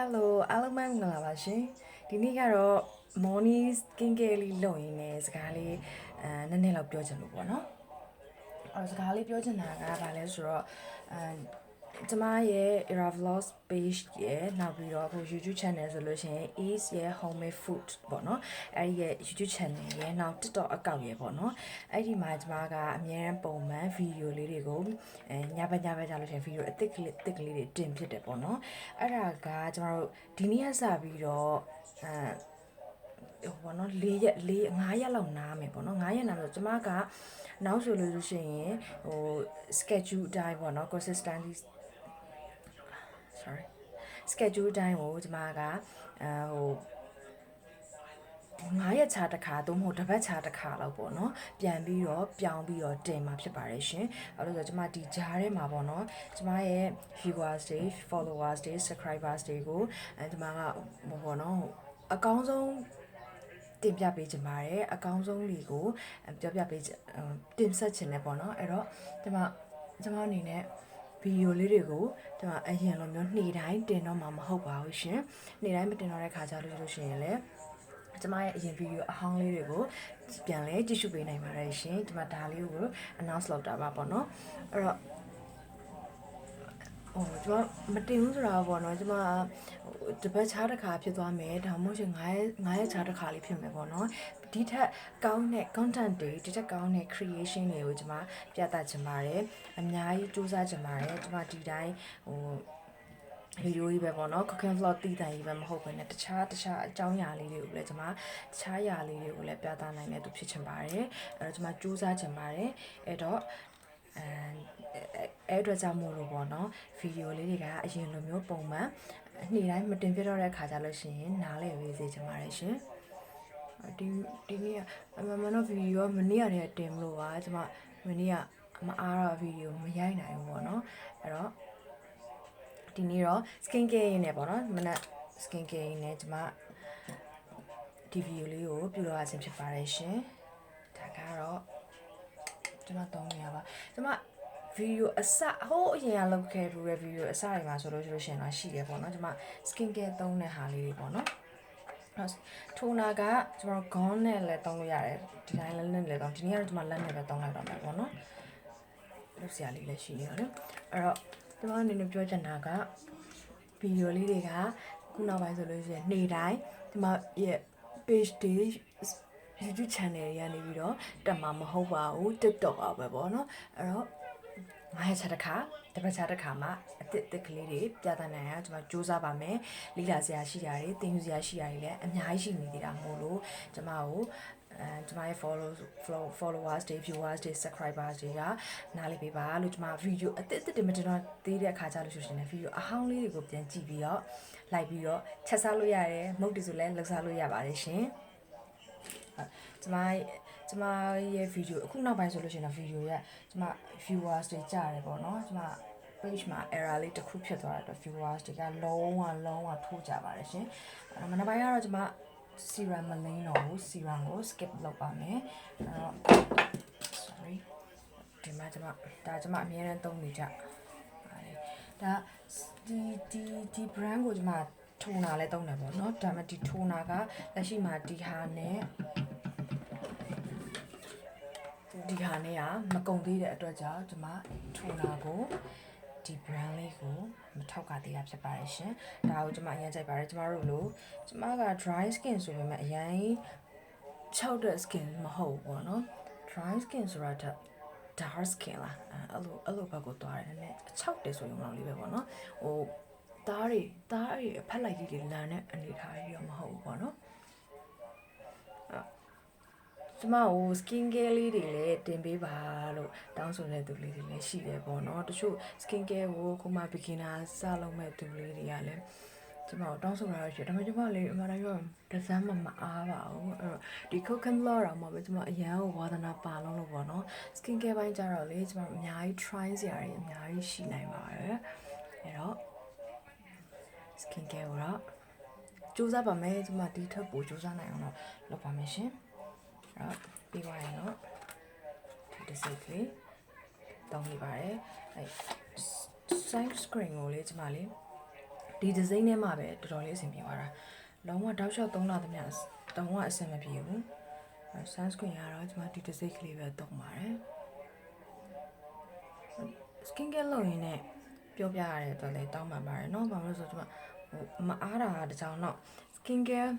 Hello အားလုံးပဲမင်္ဂလာပါရှင်ဒီနေ့ကတော့ morning skin care လေးလုပ်ရင်းနဲ့စကားလေးအဲနည်းနည်းလောက်ပြောချင်လို့ပေါ့နော်အဲစကားလေးပြောချင်တာကဘာလဲဆိုတော့အဲ ကျမရဲ့ Era Vlogs page ရဲ့နောက်ပြီးတော့အခု YouTube channel ဆိုလို့ရှိရင် is ရဲ့ homemade food ပေါ့နော်အဲ့ဒီရဲ့ YouTube channel ရဲ့နောက် TikTok account ရဲ့ပေါ့နော်အဲ့ဒီမှာကျမကအများအားပုံမှန် video လေးတွေကိုအဲညဘက်ညဘက်ကြလို့ရှိရင် video အသစ်ကလေးအသစ်ကလေးတွေတင်ဖြစ်တယ်ပေါ့နော်အဲ့ဒါကကျမတို့ဒီနေ့ကစပြီးတော့အဲဟိုပေါ့နော်၄ရက်၄၅ရက်လောက်နားမယ်ပေါ့နော်၅ရက်နားဆိုကျမကနောက်ဆိုလို့ရှိရင်ဟို schedule အတိုင်းပေါ့နော် consistency sorry schedule အတိုင်းကိုကျမကအဲဟို9ရက်ခြားတစ်ခါသို့မဟုတ်တစ်ပတ်ခြားတစ်ခါလောက်ပေါ့နော်ပြန်ပြီးတော့ပြောင်းပြီးတော့တင်มาဖြစ်ပါတယ်ရှင်အဲလိုဆိုကျမဒီကြားထဲမှာပေါ့နော်ကျမရဲ့ viewers တွေ followers တွေ subscribers တွေကိုအဲကျမကဟိုပေါ့နော်အကောင်းဆုံးတင်ပြပေးချင်ပါတယ်အကောင်းဆုံးတွေကိုပြောပြပေးတင်ဆက်ချင်တယ်ပေါ့နော်အဲ့တော့ကျမကျမအနေနဲ့ဗီ ဒီယိုလေးတွေကိုကျွန်မအရင်လိုမျိုးနေ့တိုင်းတင်တော့မှာမဟုတ်ပါဘူးရှင်နေ့တိုင်းမတင်တော့တဲ့ခါကြလို့လို့ရှိရင်လည်းကျမရဲ့အရင်ဗီဒီယိုအဟောင်းလေးတွေကိုပြန်လဲကြည့်ရှုပေးနိုင်ပါတယ်ရှင်ကျမဒါလေးကို announce လုပ်တာပါပေါ့နော်အဲ့တော့ ဟိုကျမမတင်ဘူးဆိုတာပေါ့နော်ကျမတပတ်ချားတစ်ခါဖြစ်သွားမယ်ဒါမှမဟုတ်ရှင်9 9ရက်ချားတစ်ခါလေးဖြစ်မယ်ပေါ့နော်ဒီထက်ကောင်းတဲ့ content တွေဒီထက်ကောင်းတဲ့ creation တွေကိုကျမပြသချင်ပါတယ်အများကြီးစူးစမ်းချင်ပါတယ်ကျမဒီတိုင်းဟိုဗီဒီယိုကြီးပဲပေါ့နော် cooking vlog တည်တံကြီးပဲမဟုတ်ဘဲနဲ့တခြားတခြားအကြောင်းအရာလေးတွေကိုလည်းကျွန်မတခြားအရာလေးတွေကိုလည်းပြသနိုင်တဲ့သူဖြစ်ချင်ပါတယ်အဲတော့ကျွန်မစူးစမ်းချင်ပါတယ်အဲ့တော့ အဲအဲ့အတွက်ကြောင့်မို့လို့ပေါ့နော်ဗီဒီယိုလေးတွေကအရင်လိုမျိုးပုံမှန်နေ့တိုင်းမတင်ပြတော့တဲ့ခါကြလို့ရှိရင်နားလည်ပေးစေချင်ပါတယ်ရှင်ဒီဒီနေ့အမမနော်ဗီဒီယိုကမနေ့ကတည်းကတင်မလို့ပါကျွန်မမနေ့ကမအားတော့ဗီဒီယိုမရိုက်နိုင်ဘူးပေါ့နော်အဲ့တော့ဒီနေ့တော့ skin care ရင်းနဲ့ပေါ့နော်မနက် skin care ရင်းနဲ့ကျွန်မဒီဗီဒီယိုလေးကိုပြုလုပ်ရခြင်းဖြစ်ပါတယ်ရှင်ဒါကတော့ ကျွန်မတောင်းနေရပါကျွန်မဗီဒီယိုအစဟိုးအရင်ကလုပ်ခဲ့တူတဲ့ဗီဒီယိုအစတွေမှာဆိုလို့ရှိရင်တော့ရှိတယ်ပေါ့နော်ကျွန်မ skin care သုံးတဲ့ဟာလေးတွေပေါ့နော်ထိုနာကကျွန်တော်ခေါင်းနဲ့လည်းသုံးလို့ရတယ်ဒီတိုင်းလည်းနဲ့လည်းသုံးဒီနေ့ကတော့ကျွန်မလက်နဲ့ပဲသုံးလိုက်တော့မယ်ပေါ့နော်လုပ်စရာလေးလည်းရှိနေရတယ်အဲ့တော့ကျွန်မအနေနဲ့ပြောချင်တာကဗီဒီယိုလေးတွေကခုနောက်ပိုင်းဆိုလို့ရှိရင်နေ့တိုင်းကျွန်မရဲ့ page တွေ YouTube channel တွေကနေပြီးတော့တက်မှာမဟုတ်ပါဘူး TikTok ပါပဲပေါ့နော်အဲ့တော့ငါးရက်ချက်တစ်ခါတစ်ပတ်ချက်တစ်ခါမှအစ်စ်အစ်ကလေးတွေပြသနိုင်အောင်ကျွန်မစူးစမ်းပါမယ်လိလာစရာရှိတာတွေသင်ယူစရာရှိတာတွေလည်းအများကြီးရှိနေသေးတာမို့လို့ကျွန်မကိုအဲကျွန်မရဲ့ follow followers တွေ viewers တွေ subscribers တွေကနားလည်ပေးပါလို့ကျွန်မ video အစ်စ်အစ်တွေမတင်တော့သေးတဲ့အခါကျလို့ရှိရင် video အဟောင်းလေးတွေကိုပြန်ကြည့်ပြီးတော့လိုက်ပြီးတော့ချက်စားလို့ရတယ်မုတ်တီဆိုလည်းလှုပ်စားလို့ရပါတယ်ရှင် ကျွန်မကျမရဲ့ဗီဒီယိုအခုနောက်ပိုင်းဆိုလို့ရှိရင်တော့ဗီဒီယိုရဲ့ကျမ viewers တွေကြားတယ်ပေါ့နော်ကျမ page မှာ error လေးတစ်ခုဖြစ်သွားတဲ့အတွက် viewers တွေကလုံးဝလုံးဝထိုးကြပါတယ်ရှင်။မနက်ပိုင်းကတော့ကျမ serum မလိမ့်တော့ဘူး serum ကို skip လုပ်ပါမယ်။အဲ့တော့ sorry ဒီမှာကျမဒါကျမအများအားသုံးနေကြ။ပါတယ်။ဒါဒီဒီဒီ brand ကိုကျမထိုနာလဲသုံးတယ်ပေါ့နော်။ဒါမှဒီထိုနာကလက်ရှိမှာဒီဟာနဲ့ ဒီဟာနဲ့ကမကုံသေးတဲ့အတွက်ကြောင့်ကျမထိုနာကိုဒီ brand လေးကိုမထောက်ကသေးတာဖြစ်ပါတယ်ရှင်။ဒါကိုကျမအရင်ကြိုက်ပါတယ်ကျမတို့လို့ကျမက dry skin ဆိုပေမဲ့အရင်ခြောက်တဲ့ skin မဟုတ်ဘူးပေါ့နော်။ dry skin ဆိုတာတက် dark skin လားအဲ့လိုအဲ့လိုဘက်ကိုသွားတယ်နည်းနည်းခြောက်တယ်ဆိုရင်တော့လေးပဲပေါ့နော်။ဟိုသားတွေသားတွေအဖက်လိုက်ကြီးတွေလန်တဲ့အနေထားကြီးတော့မဟုတ်ဘူးပေါ့နော်။ ကျမကို skin care လေးတွေလည်းတင်ပေးပါလို့တောင်းဆိုတဲ့သူလေးတွေလည်းရှိတယ်ပေါ့နော်တချို့ skin care ကိုခုမှ beginner စလုပ်မဲ့သူလေးတွေကလည်းကျမတို့တောင်းဆိုတာရှိတယ်ဒါပေမဲ့ကျမလေးအမှန်တမ်းပြောဒီဇိုင်းမမအားပါဘူးအဲ့တော့ဒီ coconut law တော့မှပဲကျမအရန်ကိုဝါသနာပါလုံးလို့ပေါ့နော် skin care ဘိုင်းကြတော့လေကျမအများကြီး try စရာတွေအများကြီးရှိနိုင်ပါတယ်အဲ့တော့ skin care ကိုတော့စူးစမ်းပါမယ်ကျမဒီထက်ပိုစူးစမ်းနိုင်အောင်တော့လုပ်ပါမယ်ရှင်အဲ့ တော့ပြီးသွားရင်တော့ဒီတစ်စိတ်ကလေးတောင်းနေပါတယ်အဲ့ side screen ကိုလေကျမလေး ဒီ design နဲ့မှပဲတော်တော်လေးအဆင်ပြေသွားတာလုံးဝတောက်လျှောက်သုံးလာသမျှတောင်းဝအဆင်မပြေဘူးအဲ sunscreen ကတော့ကျွန်မဒီ design ကလေးပဲသုံးပါတယ် skin care လုပ်ရင်းနဲ့ပြောပြရတဲ့အတွက်လည်းတောင်းပန်ပါတယ်เนาะဘာလို့လဲဆိုတော့ကျွန်မဟိုမအားတာတကြောင်တော့ skin care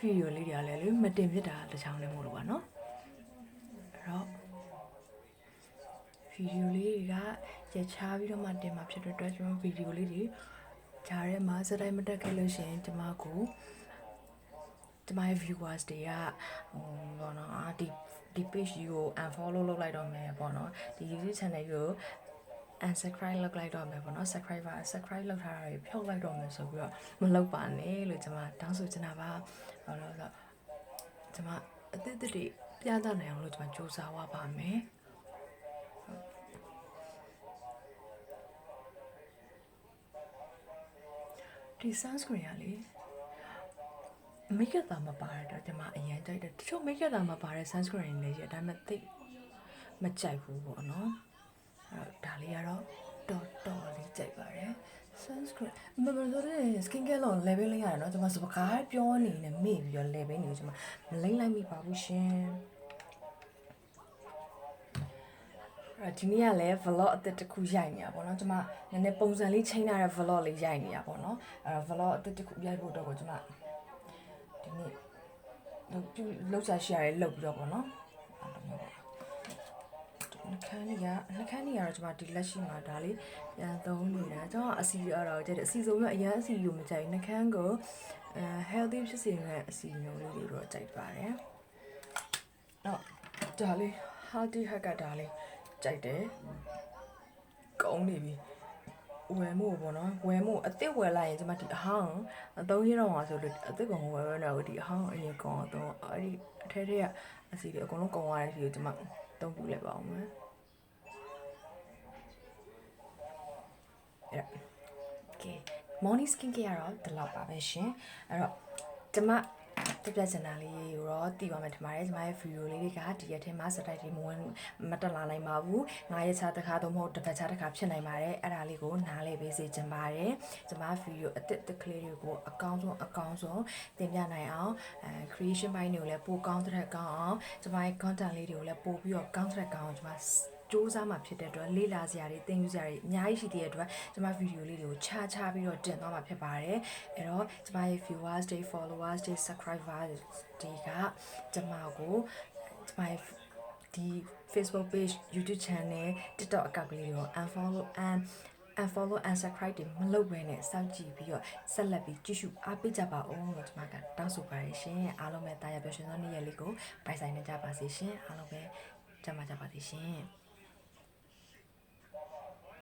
ဗီဒီယိုလေးတွေကလည်းလေမတင်ဖြစ်တာတချောင်းလည်းမို့လို့ပါနော်အဲ့တော့ဗီဒီယိုလေးတွေကရချားပြီးတော့မှတင်มาဖြစ်တဲ့အတွက်ကျွန်တော်ဗီဒီယိုလေးတွေဂျားထဲမှာစတိုင်းမတက်ခဲ့လို့ရှင်ကျွန်မကိုကျွန်မရဲ့ viewers တွေကဟိုဘောနော်ဒီဒီ page ကြီးကို unfollow လုပ်လိုက်တော့မယ်ပေါ့နော်ဒီ YouTube channel ကြီးကို unsubscribe လုပ်လိုက်တော့မယ်ပေါ့နော် subscribe ပါ subscribe လုပ်ထားတာတွေဖြုတ်လိုက်တော့မယ်ဆိုပြီးတော့မလုပ်ပါနဲ့လို့ကျွန်မတောင်းဆိုချင်တာပါဘာလို့လဲဆိုတော့ကျွန်မအသစ်အသစ်တွေပြသနိုင်အောင်လို့ကျွန်မစူးစမ်းသွားပါမယ်ဒီ sunscreen ကလေမိတ်ကတာမပါတဲ့တော့ဒီမှာအရင်ကြိုက်တယ်တချို့မိတ်ကတာမပါတဲ့ sunscreen တွေလည်းရှိတယ်ဒါပေမဲ့သိပ်မကြိုက်ဘူးပေါ့နော် အဲ့တော့ဒါလေးကတော့တော်တော်လေးကြိုက်ပါတယ် sunscreen မမဆိုတဲ့ skin care လုံး level လေးရတယ်နော်ကျွန်မစပကားပြောနေနေမေ့ပြီးတော့ level နေကျွန်မမလိမ့်လိုက်မိပါဘူးရှင်အဲ့ဒီနေ့ကလည်း vlog အသစ်တစ်ခုရိုက်နေတာပေါ့နော်ကျွန်မနည်းနည်းပုံစံလေးချိန်ထားတဲ့ vlog လေးရိုက်နေတာပေါ့နော်အဲ့တော့ vlog အသစ်တစ်ခုရိုက်ဖို့တော့ကိုကျွန်မဒီနေ့လောက်ပြုလောက်ချာရှယ်ရဲလောက်ပြီးတော့ပေါ့နော်အဲ့လိုမျိုးပေါ့ နှခမ်းကြီးကနှခမ်းကြီးကတော့ကျွန်မဒီလက်ရှိမှာဒါလေးပြန်သုံးနေတာကျွန်တော်အစီအတော့ကြည့်တယ်အစီဆုံးရအရင်အစီကိုမကြိုက်နှခမ်းကိုအဲ healthy ဖြစ်စေတဲ့အစီမျိုးလေးတွေတော့ကြိုက်ပါတယ်တော့ဒါလေး healthy hack ကဒါလေးကြိုက်တယ်ကောင်းနေပြီဝယ်မို့ပေါ့နော်ဝယ်မို့အစ်စ်ဝယ်လိုက်ရင်ကျွန်မဒီအဟောင်းအသုံးရတော့မှာဆိုလို့အစ်စ်ကောင်ဝယ်ရတော့ဒီအဟောင်းအရင်ကောင်တော့အဲ့ဒီအထဲထဲကအစီတွေအကုန်လုံးကောင်ရတဲ့စီကိုကျွန်မသုံးပူလိုက်ပါအောင်မယ် အဲ့ Okay morning skin care ကတော့ဒီလောက်ပါပဲရှင်အဲ့တော့ကျွန်မပြပြချင်တာလေးကိုတော့တည်ပါမယ်ထင်ပါတယ်ကျွန်မရဲ့ video လေးတွေကဒီရက်ထဲမှာစတိုက်တွေမဝင်မတက်လာနိုင်ပါဘူးငါးရက်ခြားတစ်ခါတော့မဟုတ်တစ်ပတ်ခြားတစ်ခါဖြစ်နိုင်ပါတယ်အဲ့ဒါလေးကိုနားလည်ပေးစေချင်ပါတယ်ကျွန်မ video အတစ်တစ်ကလေးတွေကိုအကောင်းဆုံးအကောင်းဆုံးတင်ပြနိုင်အောင်အဲ creation ဘိုင်းတွေကိုလည်းပိုကောင်းတဲ့ကောင်းအောင်ကျွန်မရဲ့ content လေးတွေကိုလည်းပိုပြီးတော့ကောင်းတဲ့ကောင်းအောင်ကျွန်မ စူးစမ်းမှာဖြစ်တဲ့အတွက်လေ့လာစရာတွေသင်ယူစရာတွေအများကြီးရှိတဲ့အတွက်ကျွန်မဗီဒီယိုလေးတွေကိုခြားခြားပြီးတော့တင်သွားမှာဖြစ်ပါတယ်အဲ့တော့ကျွန်မရဲ့ viewers တွေ followers တွေ subscribers တွေကကျွန်မကိုကျွန်မရဲ့ဒီ Facebook page YouTube channel TikTok account ကလေးတွေကို unfollow and unfollow and subscribe တွေမလုပ်ဘဲနဲ့စောင့်ကြည့်ပြီးတော့ဆက်လက်ပြီးကြည့်ရှုအားပေးကြပါဦးလို့ကျွန်မကတောင်းဆိုပါတယ်ရှင်အားလုံးပဲတာယာပျော်ရွှင်သောနေ့ရက်လေးကိုပိုင်ဆိုင်နေကြပါစေရှင်အားလုံးပဲကြမ်းပါကြပါစေရှင်